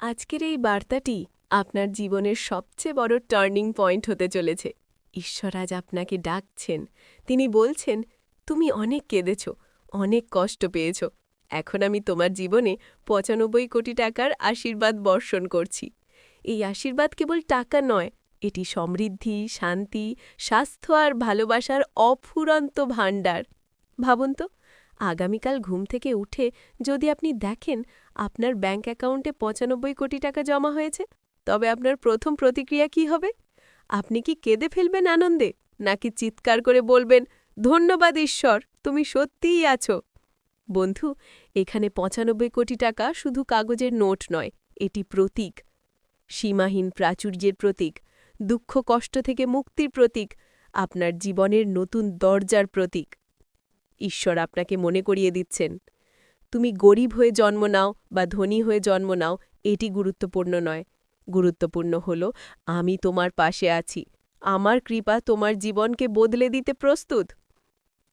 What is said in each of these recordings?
আজকের এই বার্তাটি আপনার জীবনের সবচেয়ে বড় টার্নিং পয়েন্ট হতে চলেছে। ঈশ্বর আজ আপনাকে ডাকছেন। তিনি বলছেন, তুমি অনেক কেঁদেছ, অনেক কষ্ট পেয়েছ। এখন আমি তোমার জীবনে পঁচানব্বই কোটি টাকার আশীর্বাদ বর্ষণ করছি। এই আশীর্বাদ কেবল টাকা নয়, এটি সমৃদ্ধি, শান্তি, স্বাস্থ্য আর ভালোবাসার অফুরন্ত ভাণ্ডার। ভাবুন তো আগামীকাল ঘুম থেকে উঠে যদি আপনি দেখেন আপনার ব্যাঙ্ক অ্যাকাউন্টে পঁচানব্বই কোটি টাকা জমা হয়েছে, তবে আপনার প্রথম প্রতিক্রিয়া কি হবে? আপনি কি কেঁদে ফেলবেন আনন্দে, নাকি চিৎকার করে বলবেন, ধন্যবাদ ঈশ্বর, তুমি সত্যিই আছো বন্ধু, এখানে পঁচানব্বই কোটি টাকা শুধু কাগজের নোট নয়, এটি প্রতীক। সীমাহীন প্রাচুর্যের প্রতীক, দুঃখ কষ্ট থেকে মুক্তির প্রতীক, আপনার জীবনের নতুন দরজার প্রতীক। ঈশ্বর আপনাকে মনে করিয়ে দিচ্ছেন। তুমি গরিব হয়ে জন্ম নাও বা ধনী হয়ে জন্ম নাও, এটি গুরুত্বপূর্ণ নয়। গুরুত্বপূর্ণ হল, আমি তোমার পাশে আছি। আমার কৃপা তোমার জীবনকে বদলে দিতে প্রস্তুত।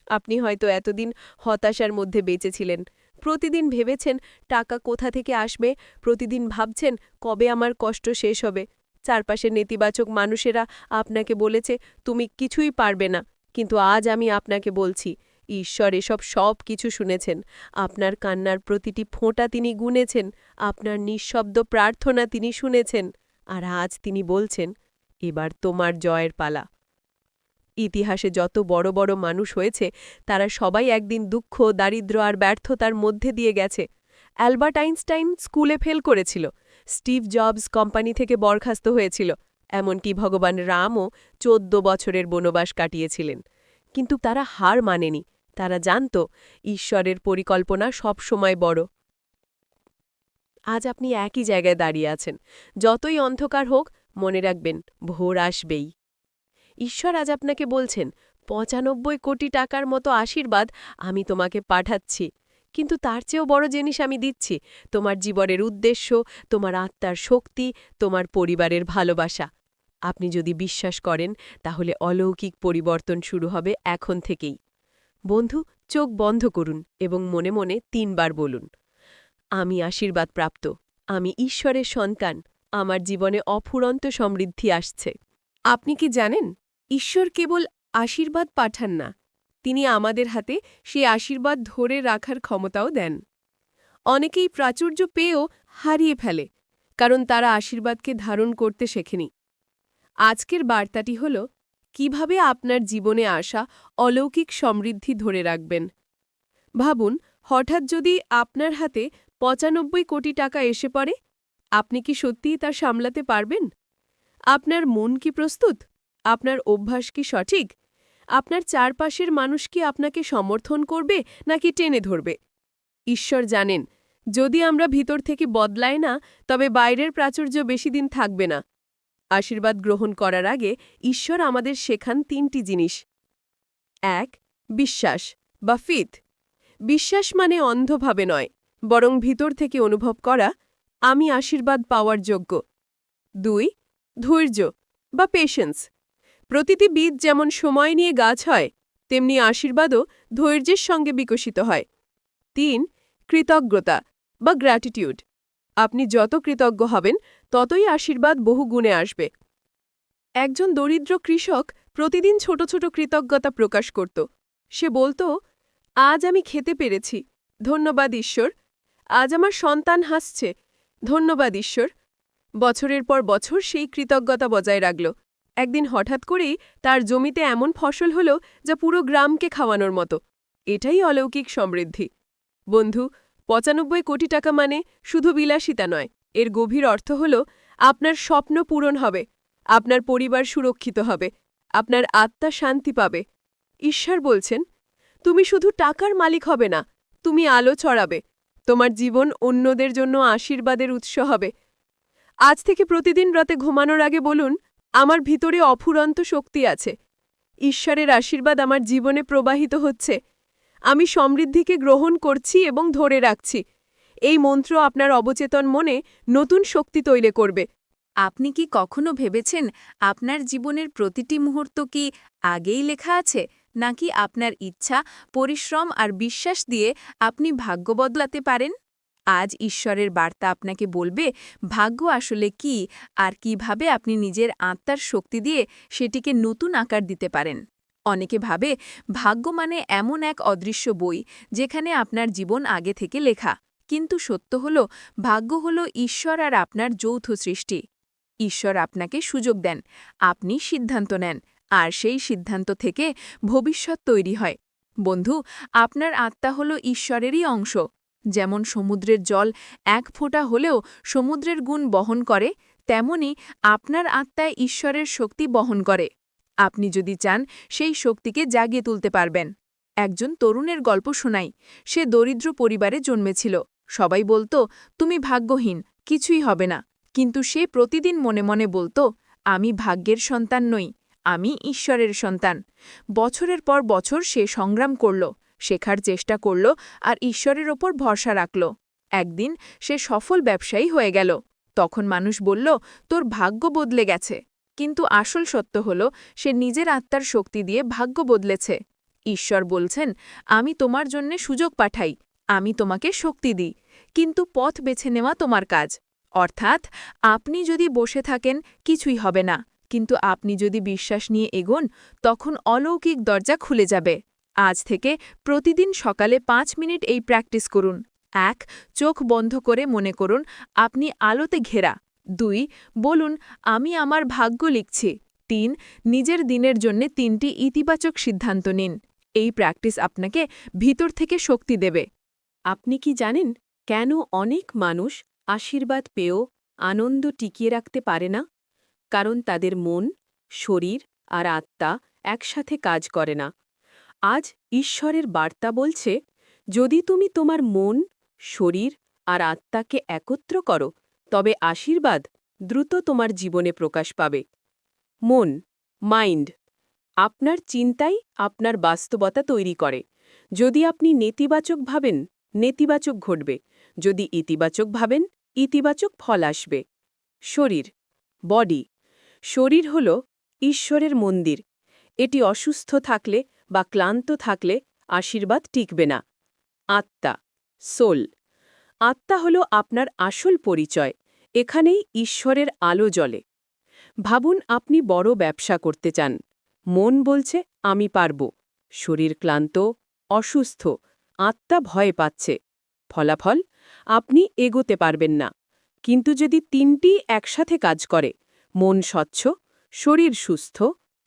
আপনি হয়তো এতদিন হতাশার মধ্যে বেঁচেছিলেন। প্রতিদিন ভেবেছেন, টাকা কোথা থেকে আসবে? প্রতিদিন ভাবছেন, কবে আমার কষ্ট শেষ হবে? চারপাশের নেতিবাচক মানুষেরা আপনাকে বলেছে, তুমি কিছুই পারবে না। কিন্তু আজ আমি আপনাকে বলছি ঈশ্বর এসব সব কিছু শুনেছেন। আপনার কান্নার প্রতিটি ফোঁটা তিনি গুনেছেন, আপনার নিঃশব্দ প্রার্থনা তিনি শুনেছেন, আর আজ তিনি বলছেন, এবার তোমার জয়ের পালা। ইতিহাসে যত বড় বড় মানুষ হয়েছে, তারা সবাই একদিন দুঃখ দারিদ্র আর ব্যর্থতার মধ্যে দিয়ে গেছে। অ্যালবার্ট আইনস্টাইন স্কুলে ফেল করেছিল। স্টিভ জবস কোম্পানি থেকে বরখাস্ত হয়েছিল, এমনকি ভগবান রামও চোদ্দ বছরের বনবাস কাটিয়েছিলেন। কিন্তু তারা হার মানেনি। তারা জানত ঈশ্বরের পরিকল্পনা সব সময় বড়। আজ আপনি একই জায়গায় দাঁড়িয়ে আছেন। যতই অন্ধকার হোক, মনে রাখবেন, ভোর আসবেই। ঈশ্বর আজ আপনাকে বলছেন, পঁচানব্বই কোটি টাকার মতো আশীর্বাদ আমি তোমাকে পাঠাচ্ছি। কিন্তু তার চেয়েও বড় জিনিস আমি দিচ্ছি। তোমার জীবনের উদ্দেশ্য, তোমার আত্মার শক্তি, তোমার পরিবারের ভালোবাসা। আপনি যদি বিশ্বাস করেন, তাহলে অলৌকিক পরিবর্তন শুরু হবে এখন থেকেই। বন্ধু, চোখ বন্ধ করুন এবং মনে মনে তিনবার বলুন, আমি আশীর্বাদ প্রাপ্ত আমি ঈশ্বরের সন্তান, আমার জীবনে অফুরন্ত সমৃদ্ধি আসছে। আপনি কি জানেন, ঈশ্বর কেবল আশীর্বাদ পাঠান না, তিনি আমাদের হাতে সেই আশীর্বাদ ধরে রাখার ক্ষমতাও দেন। অনেকেই প্রাচুর্য পেয়েও হারিয়ে ফেলে, কারণ তারা আশীর্বাদকে ধারণ করতে শেখেনি। আজকের বার্তাটি হল কীভাবে আপনার জীবনে আসা অলৌকিক সমৃদ্ধি ধরে রাখবেন? ভাবুন, হঠাৎ যদি আপনার হাতে পঁচানব্বই কোটি টাকা এসে পড়ে, আপনি কি সত্যিই তা সামলাতে পারবেন? আপনার মন কি প্রস্তুত? আপনার অভ্যাস কি সঠিক? আপনার চারপাশের মানুষ কি আপনাকে সমর্থন করবে নাকি টেনে ধরবে? ঈশ্বর জানেন, যদি আমরা ভিতর থেকে বদলাই না, তবে বাইরের প্রাচুর্য বেশি দিন থাকবে না। আশীর্বাদ গ্রহণ করার আগে ঈশ্বর আমাদের শেখান তিনটি জিনিস। এক, বিশ্বাস বা ফিত। বিশ্বাস মানে অন্ধভাবে নয়, বরং ভিতর থেকে অনুভব করা, আমি আশীর্বাদ পাওয়ার যোগ্য। দুই, ধৈর্য বা পেশেন্স প্রতিটি বীজ যেমন সময় নিয়ে গাছ হয়, তেমনি আশীর্বাদও ধৈর্যের সঙ্গে বিকশিত হয়। তিন, কৃতজ্ঞতা বা গ্র্যাটিটিউড আপনি যত কৃতজ্ঞ হবেন, ততই আশীর্বাদ বহু গুণে আসবে। একজন দরিদ্র কৃষক প্রতিদিন ছোট ছোট কৃতজ্ঞতা প্রকাশ করত। সে বলতো, আজ আমি খেতে পেরেছি। ধন্যবাদ ঈশ্বর। আজ আমার সন্তান হাসছে। ধন্যবাদ ঈশ্বর। বছরের পর বছর সেই কৃতজ্ঞতা বজায় রাখল। একদিন হঠাৎ করেই তার জমিতে এমন ফসল হল, যা পুরো গ্রামকে খাওয়ানোর মতো। এটাই অলৌকিক সমৃদ্ধি। বন্ধু পঁচানব্বই কোটি টাকা মানে শুধু বিলাসিতা নয়, এর গভীর অর্থ হল আপনার স্বপ্ন পূরণ হবে, আপনার পরিবার সুরক্ষিত হবে, আপনার আত্মা শান্তি পাবে। ঈশ্বর বলছেন, তুমি শুধু টাকার মালিক হবে না, তুমি আলো ছড়াবে, তোমার জীবন অন্যদের জন্য আশীর্বাদের উৎস হবে। আজ থেকে প্রতিদিন রাতে ঘুমানোর আগে বলুন, আমার ভিতরে অফুরন্ত শক্তি আছে। ঈশ্বরের আশীর্বাদ আমার জীবনে প্রবাহিত হচ্ছে। আমি সমৃদ্ধিকে গ্রহণ করছি এবং ধরে রাখছি। এই মন্ত্র আপনার অবচেতন মনে নতুন শক্তি তৈরি করবে। আপনি কি কখনো ভেবেছেন আপনার জীবনের প্রতিটি মুহূর্ত কি আগেই লেখা আছে, নাকি আপনার ইচ্ছা, পরিশ্রম আর বিশ্বাস দিয়ে আপনি ভাগ্য বদলাতে পারেন? আজ ঈশ্বরের বার্তা আপনাকে বলবে, ভাগ্য আসলে কি আর কীভাবে আপনি নিজের আত্মার শক্তি দিয়ে সেটিকে নতুন আকার দিতে পারেন। অনেকে ভাবে, ভাগ্য মানে এমন এক অদৃশ্য বই যেখানে আপনার জীবন আগে থেকে লেখা। কিন্তু সত্য হল, ভাগ্য হল ঈশ্বর আর আপনার যৌথ সৃষ্টি। ঈশ্বর আপনাকে সুযোগ দেন, আপনি সিদ্ধান্ত নেন, আর সেই সিদ্ধান্ত থেকে ভবিষ্যৎ তৈরি হয়। বন্ধু, আপনার আত্মা হল ঈশ্বরেরই অংশ। যেমন সমুদ্রের জল এক ফোঁটা হলেও সমুদ্রের গুণ বহন করে, তেমনি আপনার আত্মায় ঈশ্বরের শক্তি বহন করে। আপনি যদি চান, সেই শক্তিকে জাগিয়ে তুলতে পারবেন। একজন তরুণের গল্প শোনাই। সে দরিদ্র পরিবারে জন্মেছিল। সবাই বলতো, তুমি ভাগ্যহীন, কিছুই হবে না। কিন্তু সে প্রতিদিন মনে মনে বলতো, আমি ভাগ্যের সন্তান নই, আমি ঈশ্বরের সন্তান। বছরের পর বছর সে সংগ্রাম করল, শেখার চেষ্টা করল আর ঈশ্বরের ওপর ভরসা রাখল। একদিন সে সফল ব্যবসায়ী হয়ে গেল। তখন মানুষ বলল, তোর ভাগ্য বদলে গেছে। কিন্তু আসল সত্য হল, সে নিজের আত্মার শক্তি দিয়ে ভাগ্য বদলেছে। ঈশ্বর বলছেন, আমি তোমার জন্যে সুযোগ পাঠাই, আমি তোমাকে শক্তি দিই, কিন্তু পথ বেছে নেওয়া তোমার কাজ। অর্থাৎ, আপনি যদি বসে থাকেন, কিছুই হবে না, কিন্তু আপনি যদি বিশ্বাস নিয়ে এগোন, তখন অলৌকিক দরজা খুলে যাবে। আজ থেকে প্রতিদিন সকালে পাঁচ মিনিট এই প্র্যাকটিস করুন। এক, চোখ বন্ধ করে মনে করুন, আপনি আলোতে ঘেরা। দুই, বলুন, আমি আমার ভাগ্য লিখছি। তিন, নিজের দিনের জন্য তিনটি ইতিবাচক সিদ্ধান্ত নিন। এই প্র্যাকটিস আপনাকে ভিতর থেকে শক্তি দেবে। আপনি কি জানেন, কেন অনেক মানুষ আশীর্বাদ পেয়েও আনন্দ টিকিয়ে রাখতে পারে না? কারণ তাদের মন, শরীর আর আত্মা একসাথে কাজ করে না। আজ ঈশ্বরের বার্তা বলছে, যদি তুমি তোমার মন, শরীর আর আত্মাকে একত্র করো তবে আশীর্বাদ দ্রুত তোমার জীবনে প্রকাশ পাবে। মন, মাইন্ড, আপনার চিন্তাই আপনার বাস্তবতা তৈরি করে। যদি আপনি নেতিবাচক ভাবেন, নেতিবাচক ঘটবে। যদি ইতিবাচক ভাবেন, ইতিবাচক ফল আসবে। শরীর, বডি, শরীর হল ঈশ্বরের মন্দির। এটি অসুস্থ থাকলে বা ক্লান্ত থাকলে আশীর্বাদ টিকবে না। আত্মা, সোল আত্মা হল আপনার আসল পরিচয়, এখানেই ঈশ্বরের আলো জ্বলে। ভাবুন আপনি বড় ব্যবসা করতে চান, মন বলছে, আমি পারব। শরীর ক্লান্ত, অসুস্থ, আত্মা ভয় পাচ্ছে। ফলাফল, আপনি এগোতে পারবেন না। কিন্তু যদি তিনটি একসাথে কাজ করে, মন স্বচ্ছ, শরীর সুস্থ,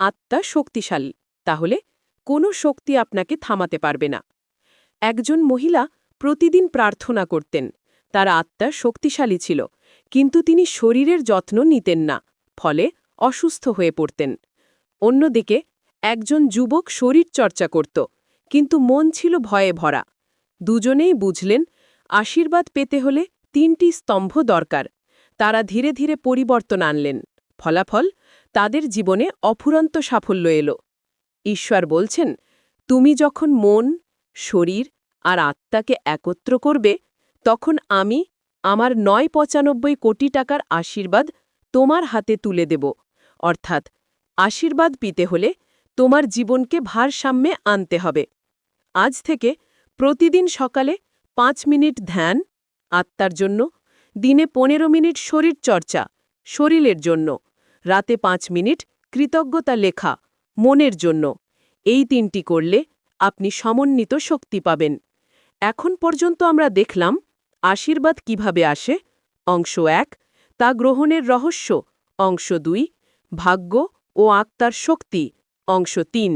আত্মা শক্তিশালী, তাহলে কোনো শক্তি আপনাকে থামাতে পারবে না। একজন মহিলা প্রতিদিন প্রার্থনা করতেন। তার আত্মা শক্তিশালী ছিল, কিন্তু তিনি শরীরের যত্ন নিতেন না, ফলে অসুস্থ হয়ে পড়তেন। অন্যদিকে, একজন যুবক শরীর চর্চা করত, কিন্তু মন ছিল ভয়ে ভরা। দুজনেই বুঝলেন, আশীর্বাদ পেতে হলে তিনটি স্তম্ভ দরকার। তারা ধীরে ধীরে পরিবর্তন আনলেন। ফলাফল, তাদের জীবনে অফুরন্ত সাফল্য এলো। ঈশ্বর বলছেন, তুমি যখন মন, শরীর আর আত্মাকে একত্র করবে, তখন আমি আমার নয় পঁচানব্বই কোটি টাকার আশীর্বাদ তোমার হাতে তুলে দেব। অর্থাৎ আশীর্বাদ পিতে হলে তোমার জীবনকে ভারসাম্যে আনতে হবে। আজ থেকে প্রতিদিন সকালে পাঁচ মিনিট ধ্যান, আত্মার জন্য, দিনে পনেরো মিনিট শরীর চর্চা, শরীরের জন্য, রাতে পাঁচ মিনিট কৃতজ্ঞতা লেখা, মনের জন্য। এই তিনটি করলে আপনি সমন্বিত শক্তি পাবেন। এখন পর্যন্ত আমরা দেখলাম আশীর্বাদ কীভাবে আসে। অংশ এক, তা গ্রহণের রহস্য। অংশ দুই, ভাগ্য ও আত্মার শক্তি। অংশ তিন,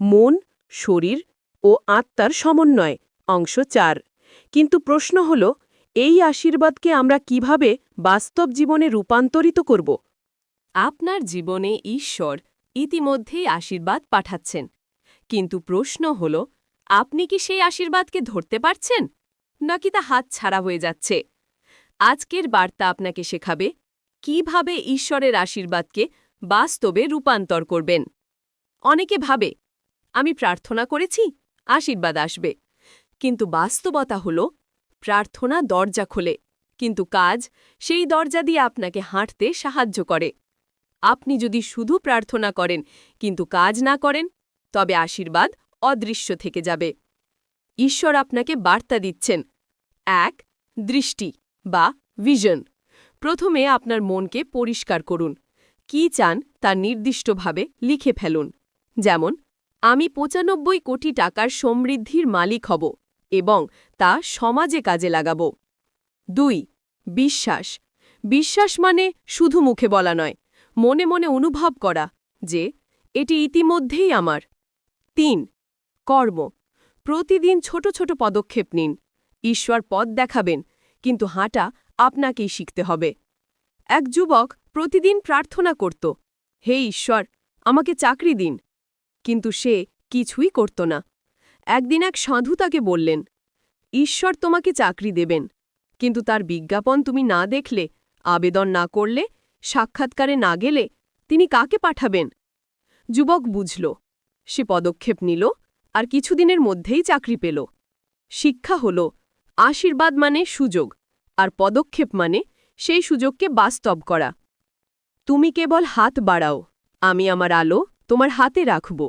মন, শরীর ও আত্মার সমন্বয়। অংশ চার, কিন্তু প্রশ্ন হল, এই আশীর্বাদকে আমরা কীভাবে বাস্তব জীবনে রূপান্তরিত করব? আপনার জীবনে ঈশ্বর ইতিমধ্যেই আশীর্বাদ পাঠাচ্ছেন। কিন্তু প্রশ্ন হল আপনি কি সেই আশীর্বাদকে ধরতে পারছেন? নাকি তা হাত ছাড়া হয়ে যাচ্ছে? আজকের বার্তা আপনাকে শেখাবে কীভাবে ঈশ্বরের আশীর্বাদকে বাস্তবে রূপান্তর করবেন। অনেকে ভাবে, আমি প্রার্থনা করেছি, আশীর্বাদ আসবে। কিন্তু বাস্তবতা হল, প্রার্থনা দরজা খোলে, কিন্তু কাজ সেই দরজা দিয়ে আপনাকে হাঁটতে সাহায্য করে। আপনি যদি শুধু প্রার্থনা করেন, কিন্তু কাজ না করেন, তবে আশীর্বাদ অদৃশ্য থেকে যাবে। ঈশ্বর আপনাকে বার্তা দিচ্ছেন। এক, দৃষ্টি বা ভিশন প্রথমে আপনার মনকে পরিষ্কার করুন। কি চান তা নির্দিষ্টভাবে লিখে ফেলুন। যেমন, আমি পঁচানব্বই কোটি টাকার সমৃদ্ধির মালিক হব এবং তা সমাজে কাজে লাগাব। দুই, বিশ্বাস। বিশ্বাস মানে শুধু মুখে বলা নয়, মনে মনে অনুভব করা যে এটি ইতিমধ্যেই আমার। তিন কর্ম। প্রতিদিন ছোট ছোট পদক্ষেপ নিন। ঈশ্বর পথ দেখাবেন, কিন্তু হাঁটা আপনাকেই শিখতে হবে। এক যুবক প্রতিদিন প্রার্থনা করত, হে ঈশ্বর, আমাকে চাকরি দিন। কিন্তু সে কিছুই করত না। একদিন এক সাধু তাকে বললেন, ঈশ্বর তোমাকে চাকরি দেবেন, কিন্তু তার বিজ্ঞাপন তুমি না দেখলে, আবেদন না করলে, সাক্ষাৎকারে না গেলে তিনি কাকে পাঠাবেন? যুবক বুঝল, সে পদক্ষেপ নিল আর কিছুদিনের মধ্যেই চাকরি পেল। শিক্ষা হল, আশীর্বাদ মানে সুযোগ, আর পদক্ষেপ মানে সেই সুযোগকে বাস্তব করা। তুমি কেবল হাত বাড়াও, আমি আমার আলো তোমার হাতে রাখব,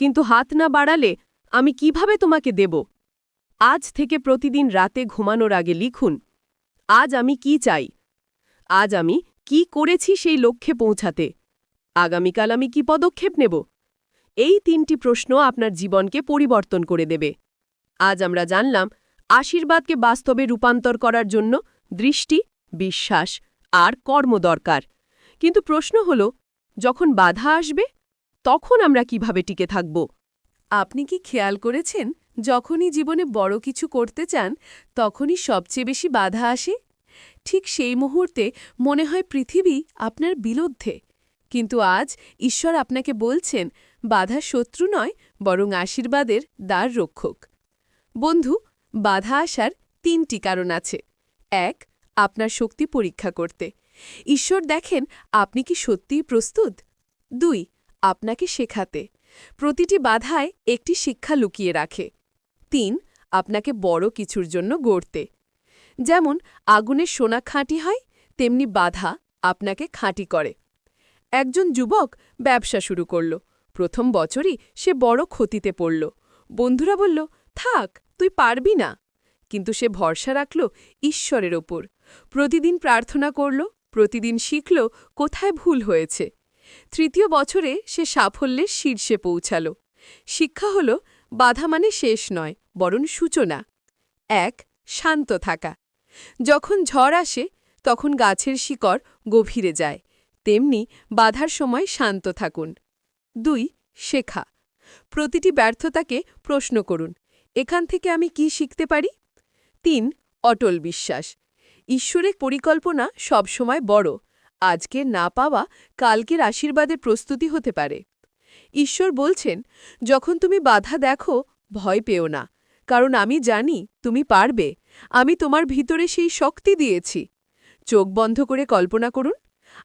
কিন্তু হাত না বাড়ালে আমি কীভাবে তোমাকে দেব? আজ থেকে প্রতিদিন রাতে ঘুমানোর আগে লিখুন, আজ আমি কি চাই? আজ আমি কি করেছি সেই লক্ষ্যে পৌঁছাতে? আগামীকাল আমি কি পদক্ষেপ নেব? এই তিনটি প্রশ্ন আপনার জীবনকে পরিবর্তন করে দেবে। আজ আমরা জানলাম, আশীর্বাদকে বাস্তবে রূপান্তর করার জন্য দৃষ্টি, বিশ্বাস আর কর্ম দরকার। কিন্তু প্রশ্ন হল, যখন বাধা আসবে, তখন আমরা কীভাবে টিকে থাকব? আপনি কি খেয়াল করেছেন, যখনই জীবনে বড় কিছু করতে চান, তখনই সবচেয়ে বেশি বাধা আসে? ঠিক সেই মুহূর্তে মনে হয় পৃথিবী আপনার বিরুদ্ধে। কিন্তু আজ ঈশ্বর আপনাকে বলছেন বাধা শত্রু নয়, বরং আশীর্বাদের দ্বার রক্ষক। বন্ধু, বাধা আসার তিনটি কারণ আছে। এক, আপনার শক্তি পরীক্ষা করতে। ঈশ্বর দেখেন আপনি কি সত্যিই প্রস্তুত। দুই, আপনাকে শেখাতে। প্রতিটি বাধায় একটি শিক্ষা লুকিয়ে রাখে। তিন, আপনাকে বড় কিছুর জন্য গড়তে। যেমন আগুনের সোনা খাঁটি হয়, তেমনি বাধা আপনাকে খাঁটি করে। একজন যুবক ব্যবসা শুরু করল। প্রথম বছরই সে বড় ক্ষতিতে পড়ল। বন্ধুরা বলল, থাক, তুই পারবি না। কিন্তু সে ভরসা রাখল ঈশ্বরের ওপর। প্রতিদিন প্রার্থনা করল, প্রতিদিন শিখল কোথায় ভুল হয়েছে। তৃতীয় বছরে সে সাফল্যের শীর্ষে পৌঁছাল। শিক্ষা হল, বাধা মানে শেষ নয়, বরং সূচনা। এক, শান্ত থাকা। যখন ঝড় আসে, তখন গাছের শিকড় গভীরে যায়। তেমনি বাধার সময় শান্ত থাকুন। দুই, শেখা। প্রতিটি ব্যর্থতাকে প্রশ্ন করুন, এখান থেকে আমি কি শিখতে পারি? তিন, অটল বিশ্বাস। ঈশ্বরের পরিকল্পনা সবসময় বড়, আজকে না পাওয়া কালকের আশীর্বাদের প্রস্তুতি হতে পারে। ঈশ্বর বলছেন, যখন তুমি বাধা দেখো, ভয় পেও না, কারণ আমি জানি তুমি পারবে, আমি তোমার ভিতরে সেই শক্তি দিয়েছি। চোখ বন্ধ করে কল্পনা করুন,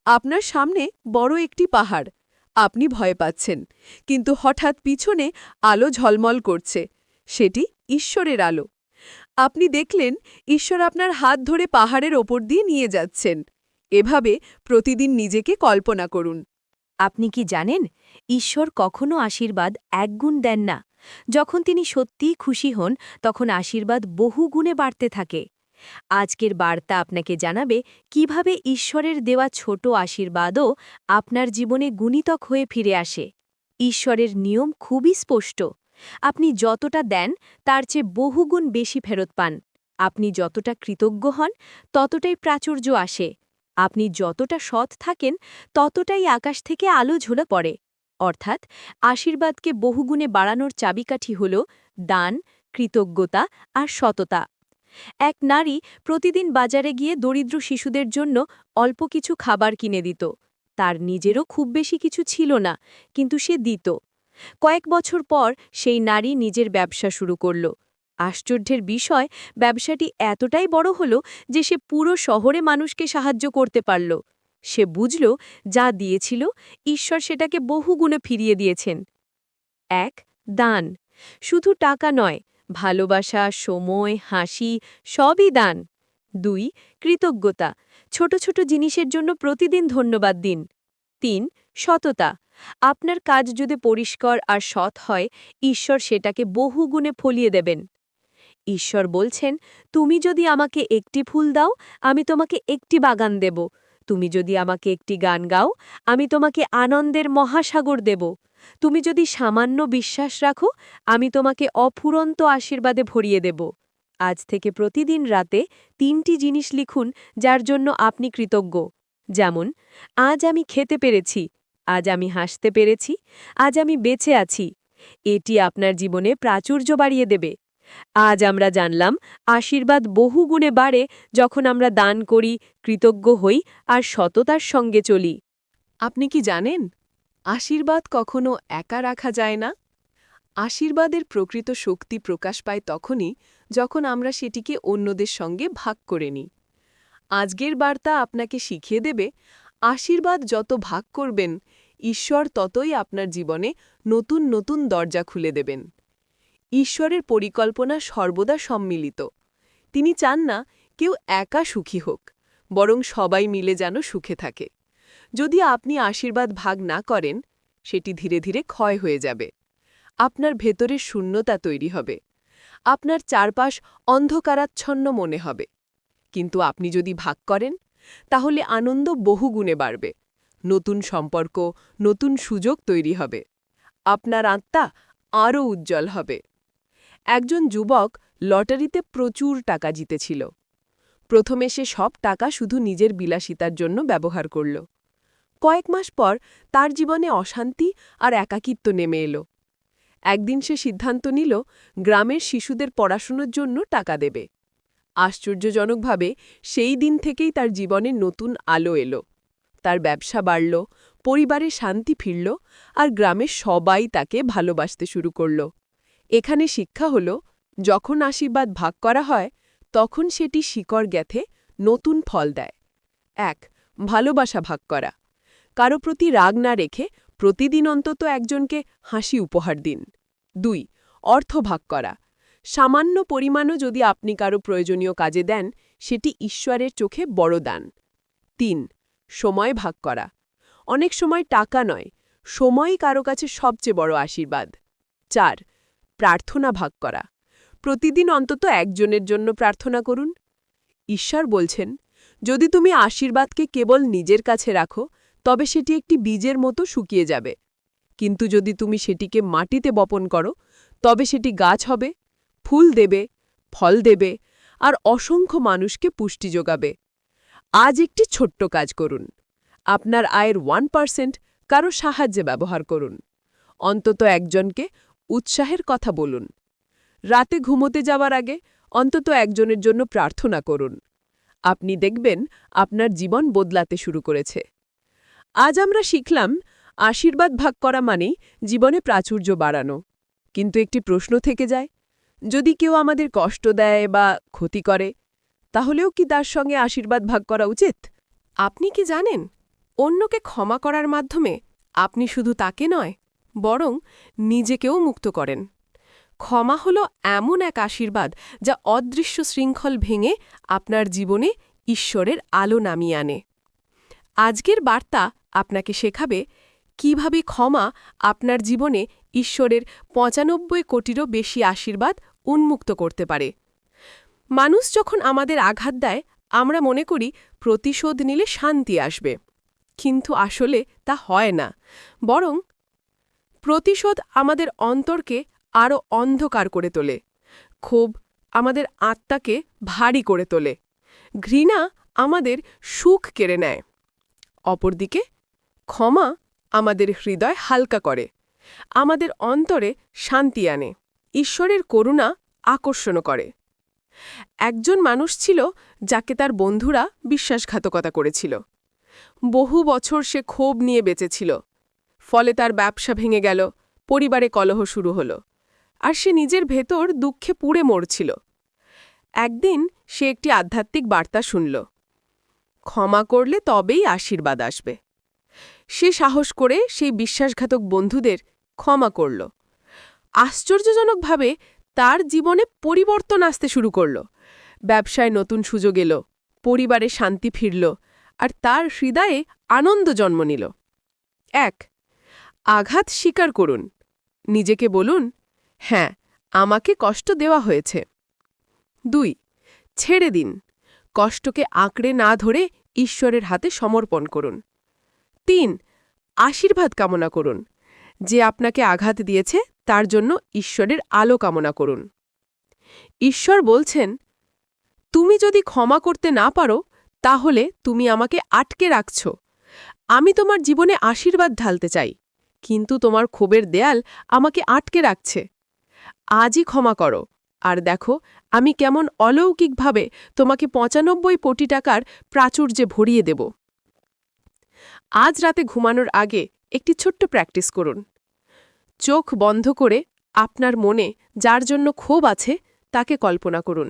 আপনার সামনে বড় একটি পাহাড় আপনি ভয় পাচ্ছেন। কিন্তু হঠাৎ পিছনে আলো ঝলমল করছে। সেটি ঈশ্বরের আলো। আপনি দেখলেন, ঈশ্বর আপনার হাত ধরে পাহাড়ের ওপর দিয়ে নিয়ে যাচ্ছেন। এভাবে প্রতিদিন নিজেকে কল্পনা করুন। আপনি কি জানেন, ঈশ্বর কখনো আশীর্বাদ একগুণ দেন না। যখন তিনি সত্যিই খুশি হন, তখন আশীর্বাদ বহু গুণে বাড়তে থাকে। আজকের বার্তা আপনাকে জানাবে কীভাবে ঈশ্বরের দেওয়া ছোট আশীর্বাদও আপনার জীবনে গুণিতক হয়ে ফিরে আসে। ঈশ্বরের নিয়ম খুবই স্পষ্ট। আপনি যতটা দেন, তার চেয়ে বহুগুণ বেশি ফেরত পান। আপনি যতটা কৃতজ্ঞ হন, ততটাই প্রাচুর্য আসে। আপনি যতটা সৎ থাকেন, ততটাই আকাশ থেকে আলো ঝুলে পড়ে। অর্থাৎ, আশীর্বাদকে বহুগুণে বাড়ানোর চাবিকাঠি হল দান, কৃতজ্ঞতা আর সততা। এক নারী প্রতিদিন বাজারে গিয়ে দরিদ্র শিশুদের জন্য অল্প কিছু খাবার কিনে দিত। তার নিজেরও খুব বেশি কিছু ছিল না, কিন্তু সে দিত। কয়েক বছর পর সেই নারী নিজের ব্যবসা শুরু করল। আশ্চর্যের বিষয়, ব্যবসাটি এতটাই বড় হল যে সে পুরো শহরে মানুষকে সাহায্য করতে পারল। সে বুঝল, যা দিয়েছিল, ঈশ্বর সেটাকে বহুগুণে ফিরিয়ে দিয়েছেন। এক, দান। শুধু টাকা নয় ভালোবাসা, সময়, হাসি, সবই দান। দুই, কৃতজ্ঞতা। ছোট ছোট জিনিসের জন্য প্রতিদিন ধন্যবাদ দিন। তিন, সততা। আপনার কাজ যদি পরিষ্কার আর সৎ হয়, ঈশ্বর সেটাকে বহুগুণে ফলিয়ে দেবেন। ঈশ্বর বলছেন, তুমি যদি আমাকে একটি ফুল দাও, আমি তোমাকে একটি বাগান দেব। তুমি যদি আমাকে একটি গান গাও, আমি তোমাকে আনন্দের মহাসাগর দেব। তুমি যদি সামান্য বিশ্বাস রাখো, আমি তোমাকে অফুরন্ত আশীর্বাদে ভরিয়ে দেব। আজ থেকে প্রতিদিন রাতে তিনটি জিনিস লিখুন, যার জন্য আপনি কৃতজ্ঞ। যেমন, আজ আমি খেতে পেরেছি, আজ আমি হাসতে পেরেছি, আজ আমি বেঁচে আছি। এটি আপনার জীবনে প্রাচুর্য বাড়িয়ে দেবে। আজ আমরা জানলাম, আশীর্বাদ বহু গুণে বাড়ে যখন আমরা দান করি, কৃতজ্ঞ হই আর সততার সঙ্গে চলি। আপনি কি জানেন, আশীর্বাদ কখনো একা রাখা যায় না? আশীর্বাদের প্রকৃত শক্তি প্রকাশ পায় তখনই যখন আমরা সেটিকে অন্যদের সঙ্গে ভাগ করে নিই। আজকের বার্তা আপনাকে শিখিয়ে দেবে, আশীর্বাদ যত ভাগ করবেন, ঈশ্বর ততই আপনার জীবনে নতুন নতুন দরজা খুলে দেবেন। ঈশ্বরের পরিকল্পনা সর্বদা সম্মিলিত। তিনি চান না কেউ একা সুখী হোক, বরং সবাই মিলে যেন সুখে থাকে। যদি আপনি আশীর্বাদ ভাগ না করেন, সেটি ধীরে ধীরে ক্ষয় হয়ে যাবে। আপনার ভেতরে শূন্যতা তৈরি হবে। আপনার চারপাশ অন্ধকারাচ্ছন্ন মনে হবে। কিন্তু আপনি যদি ভাগ করেন, তাহলে আনন্দ বহুগুণে বাড়বে। নতুন সম্পর্ক, নতুন সুযোগ তৈরি হবে। আপনার আত্মা আরও উজ্জ্বল হবে। একজন যুবক লটারিতে প্রচুর টাকা জিতেছিল। প্রথমে সে সব টাকা শুধু নিজের বিলাসিতার জন্য ব্যবহার করল। কয়েক মাস পর তার জীবনে অশান্তি আর একাকিত্ব নেমে এলো। একদিন সে সিদ্ধান্ত নিল, গ্রামের শিশুদের পড়াশোনার জন্য টাকা দেবে। আশ্চর্যজনকভাবে সেই দিন থেকেই তার জীবনে নতুন আলো এলো। তার ব্যবসা বাড়ল, পরিবারে শান্তি ফিরল আর গ্রামের সবাই তাকে ভালোবাসতে শুরু করল। এখানে শিক্ষা হল, যখন আশীর্বাদ ভাগ করা হয়, তখন সেটি শিকড় গ্যাথে নতুন ফল দেয়। এক, ভালোবাসা ভাগ করা। কারও প্রতি রাগ না রেখে প্রতিদিন অন্তত একজনকে হাসি উপহার দিন। দুই, অর্থ ভাগ করা। সামান্য পরিমাণও যদি আপনি কারও প্রয়োজনীয় কাজে দেন, সেটি ঈশ্বরের চোখে বড় দান। তিন, সময় ভাগ করা। অনেক সময় টাকা নয়, সময়ই কারও কাছে সবচেয়ে বড় আশীর্বাদ। চার প্রার্থনা ভাগ করা। প্রতিদিন অন্তত একজনের জন্য প্রার্থনা করুন। ঈশ্বর বলছেন, যদি তুমি আশীর্বাদকে কেবল নিজের কাছে রাখো, তবে সেটি একটি বীজের মতো শুকিয়ে যাবে। কিন্তু যদি তুমি সেটিকে মাটিতে বপন করো, তবে সেটি গাছ হবে, ফুল দেবে, ফল দেবে, আর অসংখ্য মানুষকে পুষ্টি যোগাবে। আজ একটি ছোট্ট কাজ করুন। আপনার আয়ের ওয়ান পার্সেন্ট কারও সাহায্যে ব্যবহার করুন। অন্তত একজনকে উৎসাহের কথা বলুন। রাতে ঘুমোতে যাওয়ার আগে অন্তত একজনের জন্য প্রার্থনা করুন। আপনি দেখবেন আপনার জীবন বদলাতে শুরু করেছে। আজ আমরা শিখলাম, আশীর্বাদ ভাগ করা মানেই জীবনে প্রাচুর্য বাড়ানো। কিন্তু একটি প্রশ্ন থেকে যায়, যদি কেউ আমাদের কষ্ট দেয় বা ক্ষতি করে, তাহলেও কি তার সঙ্গে আশীর্বাদ ভাগ করা উচিত? আপনি কি জানেন? অন্যকে ক্ষমা করার মাধ্যমে আপনি শুধু তাকে নয় বরং নিজেকেও মুক্ত করেন। ক্ষমা হল এমন এক আশীর্বাদ যা অদৃশ্য শৃঙ্খল ভেঙে আপনার জীবনে ঈশ্বরের আলো নামিয়ে আনে। আজকের বার্তা আপনাকে শেখাবে কীভাবে ক্ষমা আপনার জীবনে ঈশ্বরের পঁচানব্বই কোটিরও বেশি আশীর্বাদ উন্মুক্ত করতে পারে। মানুষ যখন আমাদের আঘাত দেয়, আমরা মনে করি প্রতিশোধ নিলে শান্তি আসবে। কিন্তু আসলে তা হয় না। বরং প্রতিশোধ আমাদের অন্তরকে আরও অন্ধকার করে তোলে। ক্ষোভ আমাদের আত্মাকে ভারী করে তোলে। ঘৃণা আমাদের সুখ কেড়ে নেয়। অপরদিকে ক্ষমা আমাদের হৃদয় হালকা করে। আমাদের অন্তরে শান্তি আনে। ঈশ্বরের করুণা আকর্ষণ করে। একজন মানুষ ছিল যাকে তার বন্ধুরা বিশ্বাসঘাতকতা করেছিল। বহু বছর সে ক্ষোভ নিয়ে বেঁচেছিল ফলে তার ব্যবসা ভেঙে গেল, পরিবারে কলহ শুরু হল। আর সে নিজের ভেতর দুঃখে পুড়ে মরছিল। একদিন সে একটি আধ্যাত্মিক বার্তা শুনল। ক্ষমা করলে তবেই আশীর্বাদ আসবে। সে সাহস করে সেই বিশ্বাসঘাতক বন্ধুদের ক্ষমা করল। আশ্চর্যজনকভাবে তার জীবনে পরিবর্তন আসতে শুরু করল। ব্যবসায় নতুন সুযোগ এলো, পরিবারে শান্তি ফিরল, আর তার হৃদয়ে আনন্দ জন্ম নিল। এক আঘাত স্বীকার করুন। নিজেকে বলুন হ্যাঁ আমাকে কষ্ট দেওয়া হয়েছে। দুই, ছেড়ে দিন। কষ্টকে আঁকড়ে না ধরে ঈশ্বরের হাতে সমর্পণ করুন। তিন, আশীর্বাদ কামনা করুন। যে আপনাকে আঘাত দিয়েছে, তার জন্য ঈশ্বরের আলো কামনা করুন। ঈশ্বর বলছেন, তুমি যদি ক্ষমা করতে না পারো, তাহলে তুমি আমাকে আটকে রাখছ। আমি তোমার জীবনে আশীর্বাদ ঢালতে চাই। কিন্তু তোমার ক্ষোভের দেয়াল আমাকে আটকে রাখছে। আজই ক্ষমা করো। আর দেখো, আমি কেমন অলৌকিকভাবে তোমাকে পঁচানব্বই কোটি টাকার প্রাচুর্যে ভরিয়ে দেব। আজ রাতে ঘুমানোর আগে একটি ছোট্ট প্র্যাকটিস করুন। চোখ বন্ধ করে আপনার মনে যার জন্য ক্ষোভ আছে তাকে কল্পনা করুন।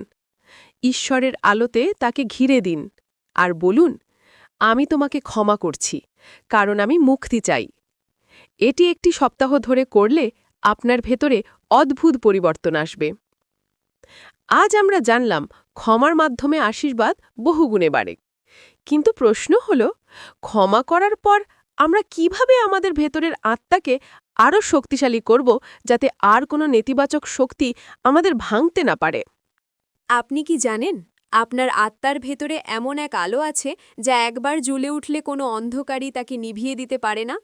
ঈশ্বরের আলোতে তাকে ঘিরে দিন। আর বলুন, আমি তোমাকে ক্ষমা করছি, কারণ আমি মুক্তি চাই। এটি একটি সপ্তাহ ধরে করলে আপনার ভেতরে অদ্ভুত পরিবর্তন আসবে। আজ আমরা জানলাম, ক্ষমার মাধ্যমে আশীর্বাদ বহুগুণে বাড়ে। কিন্তু প্রশ্ন হল, ক্ষমা করার পর আমরা কীভাবে আমাদের ভেতরের আত্মাকে আরও শক্তিশালী করব যাতে আর কোনো নেতিবাচক শক্তি আমাদের ভাঙতে না পারে? আপনি কি জানেন, আপনার আত্মার ভেতরে এমন এক আলো আছে যা একবার জ্বলে উঠলে কোনো অন্ধকারই তাকে নিভিয়ে দিতে পারে না?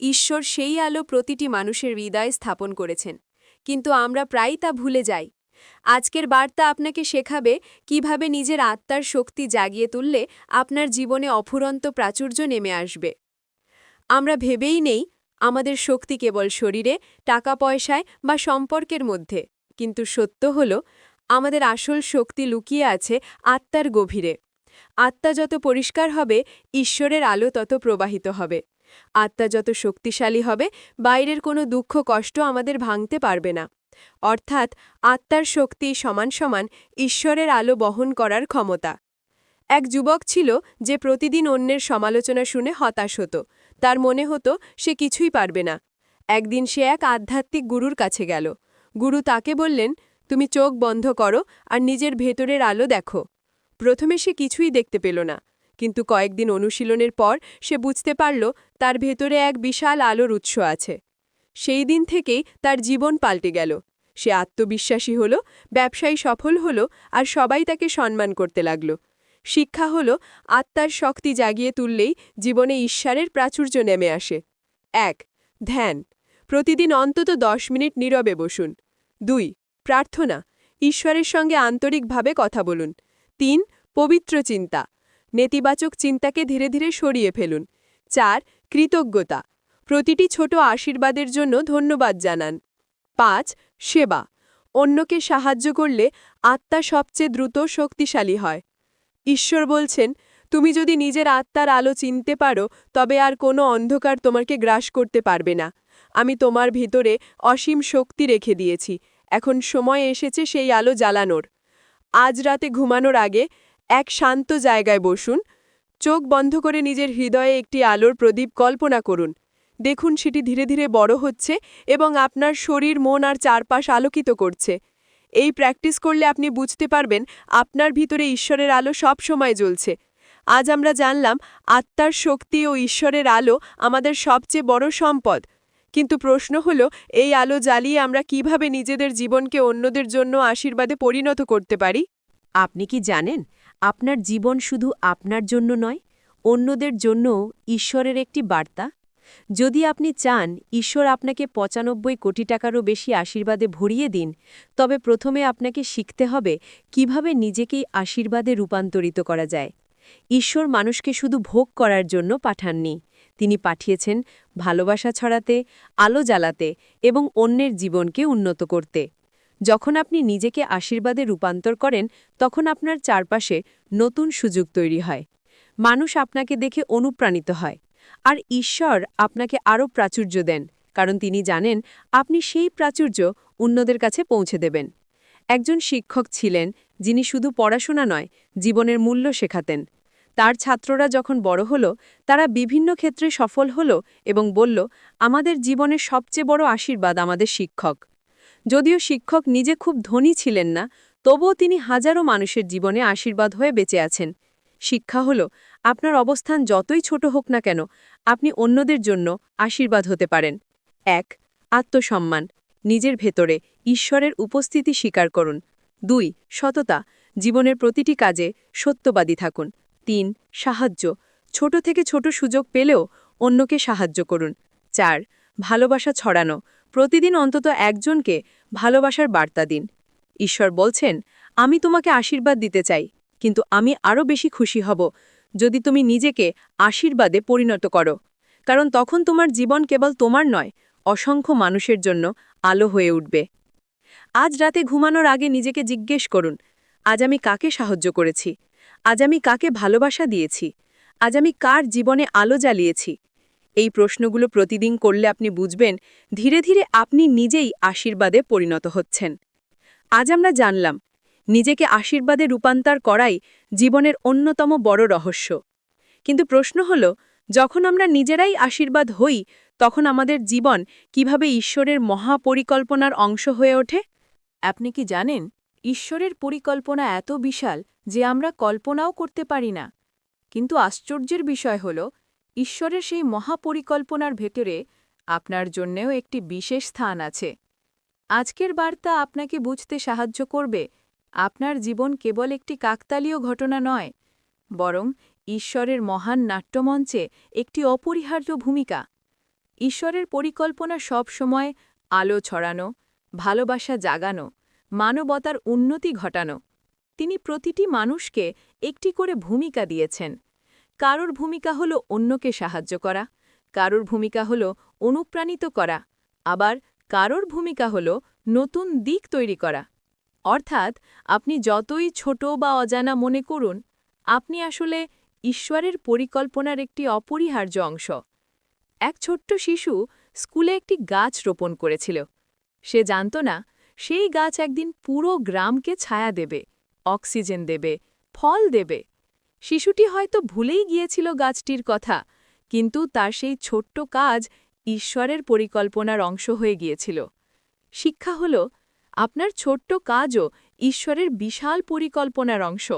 ঈশ্বর সেই আলো প্রতিটি মানুষের হৃদয়ে স্থাপন করেছেন। কিন্তু আমরা প্রায়ই তা ভুলে যাই। আজকের বার্তা আপনাকে শেখাবে কীভাবে নিজের আত্মার শক্তি জাগিয়ে তুললে আপনার জীবনে অফুরন্ত প্রাচুর্য নেমে আসবে। আমরা ভেবেই নেই আমাদের শক্তি কেবল শরীরে, টাকা পয়সায় বা সম্পর্কের মধ্যে। কিন্তু সত্য হল, আমাদের আসল শক্তি লুকিয়ে আছে আত্মার গভীরে। আত্মা যত পরিষ্কার হবে, ঈশ্বরের আলো তত প্রবাহিত হবে। আত্মা যত শক্তিশালী হবে, বাইরের কোনো দুঃখ, কষ্ট আমাদের ভাঙতে পারবে না। অর্থাৎ আত্মার শক্তি সমান সমান ঈশ্বরের আলো বহন করার ক্ষমতা। এক যুবক ছিল যে প্রতিদিন অন্যের সমালোচনা শুনে হতাশ হতো। তার মনে হতো সে কিছুই পারবে না। একদিন সে এক আধ্যাত্মিক গুরুর কাছে গেল। গুরু তাকে বললেন, তুমি চোখ বন্ধ করো আর নিজের ভেতরের আলো দেখো। প্রথমে সে কিছুই দেখতে পেল না। কিন্তু কয়েকদিন অনুশীলনের পর সে বুঝতে পারল তার ভেতরে এক বিশাল আলোর উৎস আছে। সেই দিন থেকেই তার জীবন পাল্টে গেল। সে আত্মবিশ্বাসী হল, ব্যবসায়ী সফল হল আর সবাই তাকে সম্মান করতে লাগল। শিক্ষা হল, আত্মার শক্তি জাগিয়ে তুললেই জীবনে ঈশ্বরের প্রাচুর্য নেমে আসে। এক, ধ্যান। প্রতিদিন অন্তত দশ মিনিট নীরবে বসুন। দুই, প্রার্থনা। ঈশ্বরের সঙ্গে আন্তরিকভাবে কথা বলুন। তিন, পবিত্র চিন্তা। নেতিবাচক চিন্তাকে ধীরে ধীরে সরিয়ে ফেলুন। চার, কৃতজ্ঞতা। প্রতিটি ছোট আশীর্বাদের জন্য ধন্যবাদ জানান। পাঁচ, সেবা। অন্যকে সাহায্য করলে আত্মা সবচেয়ে দ্রুত শক্তিশালী হয়। ঈশ্বর বলছেন, তুমি যদি নিজের আত্মার আলো চিনতে পারো, তবে আর কোনো অন্ধকার তোমাকে গ্রাস করতে পারবে না। আমি তোমার ভিতরে অসীম শক্তি রেখে দিয়েছি। এখন সময় এসেছে সেই আলো জ্বালানোর। আজ রাতে ঘুমানোর আগে এক শান্ত জায়গায় বসুন। চোখ বন্ধ করে নিজের হৃদয়ে একটি আলোর প্রদীপ কল্পনা করুন। দেখুন সেটি ধীরে ধীরে বড় হচ্ছে এবং আপনার শরীর, মন আর চারপাশ আলোকিত করছে। এই প্র্যাকটিস করলে আপনি বুঝতে পারবেন আপনার ভিতরে ঈশ্বরের আলো সব সময় জ্বলছে। আজ আমরা জানলাম, আত্মার শক্তি ও ঈশ্বরের আলো আমাদের সবচেয়ে বড় সম্পদ। কিন্তু প্রশ্ন হল, এই আলো জ্বালিয়ে আমরা কীভাবে নিজেদের জীবনকে অন্যদের জন্য আশীর্বাদে পরিণত করতে পারি? আপনি কি জানেন? আপনার জীবন শুধু আপনার জন্য নয়, অন্যদের জন্যও ঈশ্বরের একটি বার্তা। যদি আপনি চান ঈশ্বর আপনাকে পঁচানব্বই কোটি টাকারও বেশি আশীর্বাদে ভরিয়ে দিন, তবে প্রথমে আপনাকে শিখতে হবে কীভাবে নিজেকেই আশীর্বাদে রূপান্তরিত করা যায়। ঈশ্বর মানুষকে শুধু ভোগ করার জন্য পাঠাননি, তিনি পাঠিয়েছেন ভালোবাসা ছড়াতে, আলো জ্বালাতে এবং অন্যের জীবনকে উন্নত করতে। যখন আপনি নিজেকে আশীর্বাদে রূপান্তর করেন, তখন আপনার চারপাশে নতুন সুযোগ তৈরি হয়। মানুষ আপনাকে দেখে অনুপ্রাণিত হয়। আর ঈশ্বর আপনাকে আরও প্রাচুর্য দেন, কারণ তিনি জানেন আপনি সেই প্রাচুর্য অন্যদের কাছে পৌঁছে দেবেন। একজন শিক্ষক ছিলেন, যিনি শুধু পড়াশোনা নয়, জীবনের মূল্য শেখাতেন। তার ছাত্ররা যখন বড় হল, তারা বিভিন্ন ক্ষেত্রে সফল হল এবং বলল, আমাদের জীবনের সবচেয়ে বড় আশীর্বাদ আমাদের শিক্ষক। যদিও শিক্ষক নিজে খুব ধনী ছিলেন না, তবুও তিনি হাজারো মানুষের জীবনে আশীর্বাদ হয়ে বেঁচে আছেন। শিক্ষা হল, আপনার অবস্থান যতই ছোট হোক না কেন, আপনি অন্যদের জন্য আশীর্বাদ হতে পারেন। এক, আত্মসম্মান, নিজের ভেতরে ঈশ্বরের উপস্থিতি স্বীকার করুন। দুই, সততা, জীবনের প্রতিটি কাজে সত্যবাদী থাকুন। তিন, সাহায্য, ছোট থেকে ছোট সুযোগ পেলেও অন্যকে সাহায্য করুন। চার, ভালোবাসা ছড়ানো প্রতিদিন অন্তত একজনকে ভালোবাসার বার্তা দিন। ঈশ্বর বলছেন, আমি তোমাকে আশীর্বাদ দিতে চাই, কিন্তু আমি আরও বেশি খুশি হব যদি তুমি নিজেকে আশীর্বাদে পরিণত করো। কারণ তখন তোমার জীবন কেবল তোমার নয়, অসংখ্য মানুষের জন্য আলো হয়ে উঠবে। আজ রাতে ঘুমানোর আগে নিজেকে জিজ্ঞেস করুন, আজ আমি কাকে সাহায্য করেছি? আজ আমি কাকে ভালোবাসা দিয়েছি? আজ আমি কার জীবনে আলো জ্বালিয়েছি? এই প্রশ্নগুলো প্রতিদিন করলে আপনি বুঝবেন, ধীরে ধীরে আপনি নিজেই আশীর্বাদে পরিণত হচ্ছেন। আজ আমরা জানলাম, নিজেকে আশীর্বাদে রূপান্তর করাই জীবনের অন্যতম বড় রহস্য। কিন্তু প্রশ্ন হল, যখন আমরা নিজেরাই আশীর্বাদ হই, তখন আমাদের জীবন কীভাবে ঈশ্বরের মহাপরিকল্পনার অংশ হয়ে ওঠে? আপনি কি জানেন, ঈশ্বরের পরিকল্পনা এত বিশাল যে আমরা কল্পনাও করতে পারি না। কিন্তু আশ্চর্যের বিষয় হল ঈশ্বরের সেই মহাপরিকল্পনার ভেতরে আপনার জন্যেও একটি বিশেষ স্থান আছে। আজকের বার্তা আপনাকে বুঝতে সাহায্য করবে, আপনার জীবন কেবল একটি কাকতালীয় ঘটনা নয়, বরং ঈশ্বরের মহান নাট্যমঞ্চে একটি অপরিহার্য ভূমিকা। ঈশ্বরের পরিকল্পনা সব সময় আলো ছড়ানো, ভালোবাসা জাগানো, মানবতার উন্নতি ঘটানো। তিনি প্রতিটি মানুষকে একটি করে ভূমিকা দিয়েছেন। কারোর ভূমিকা হল অন্যকে সাহায্য করা, কারোর ভূমিকা হল অনুপ্রাণিত করা, আবার কারোর ভূমিকা হল নতুন দিক তৈরি করা। অর্থাৎ আপনি যতই ছোট বা অজানা মনে করুন, আপনি আসলে ঈশ্বরের পরিকল্পনার একটি অপরিহার্য অংশ। এক ছোট্ট শিশু স্কুলে একটি গাছ রোপণ করেছিল। সে জানত না, সেই গাছ একদিন পুরো গ্রামকে ছায়া দেবে, অক্সিজেন দেবে, ফল দেবে। শিশুটি হয়তো ভুলেই গিয়েছিল গাছটির কথা, কিন্তু তার সেই ছোট্ট কাজ ঈশ্বরের পরিকল্পনার অংশ হয়ে গিয়েছিল। শিক্ষা হল, আপনার ছোট্ট কাজও ঈশ্বরের বিশাল পরিকল্পনার অংশ।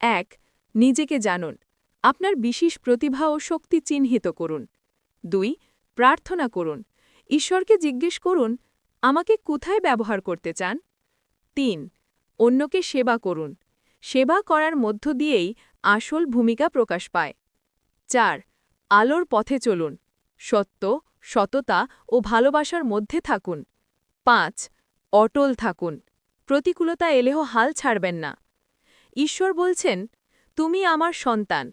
এক, নিজেকে জানুন, আপনার বিশেষ প্রতিভা ও শক্তি চিহ্নিত করুন। দুই, প্রার্থনা করুন, ঈশ্বরকে জিজ্ঞেস করুন, আমাকে কোথায় ব্যবহার করতে চান? তিন, অন্যকে সেবা করুন। সেবা করার মধ্য দিয়েই আসল ভূমিকা প্রকাশ পায়। চার, আলোর পথে চলুন, সত্য, সততা ও ভালোবাসার মধ্যে থাকুন। পাঁচ, অটল থাকুন, প্রতিকূলতা এলেও হাল ছাড়বেন না। ঈশ্বর বলছেন, তুমি আমার সন্তান,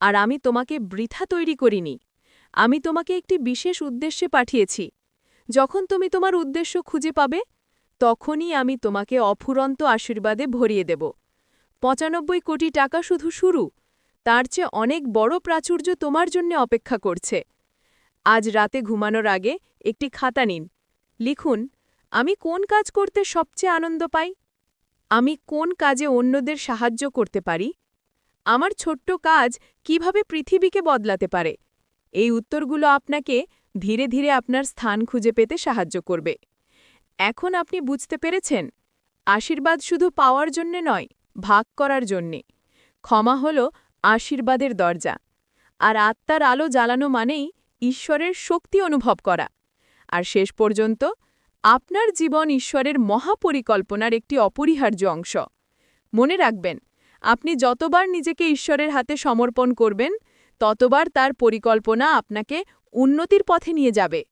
আর আমি তোমাকে বৃথা তৈরি করিনি। আমি তোমাকে একটি বিশেষ উদ্দেশ্যে পাঠিয়েছি। যখন তুমি তোমার উদ্দেশ্য খুঁজে পাবে, তখনই আমি তোমাকে অফুরন্ত আশীর্বাদে ভরিয়ে দেব। পঁচানব্বই কোটি টাকা শুধু শুরু। তার চেয়ে অনেক বড় প্রাচুর্য তোমার জন্য অপেক্ষা করছে। আজ রাতে ঘুমানোর আগে একটি খাতা নিন। লিখুন, আমি কোন কাজ করতে সবচেয়ে আনন্দ পাই? আমি কোন কাজে অন্যদের সাহায্য করতে পারি? আমার ছোট্ট কাজ কীভাবে পৃথিবীকে বদলাতে পারে? এই উত্তরগুলো আপনাকে ধীরে ধীরে আপনার স্থান খুঁজে পেতে সাহায্য করবে। এখন আপনি বুঝতে পেরেছেন, আশীর্বাদ শুধু পাওয়ার জন্যে নয় ভাগ করার জন্যে। ক্ষমা হল আশীর্বাদের দরজা। আর আত্মার আলো জ্বালানো মানেই ঈশ্বরের শক্তি অনুভব করা। আর শেষ পর্যন্ত, আপনার জীবন ঈশ্বরের মহাপরিকল্পনার একটি অপরিহার্য অংশ। মনে রাখবেন, আপনি যতবার নিজেকে ঈশ্বরের হাতে সমর্পণ করবেন, ততবার তার পরিকল্পনা আপনাকে উন্নতির পথে নিয়ে যাবে।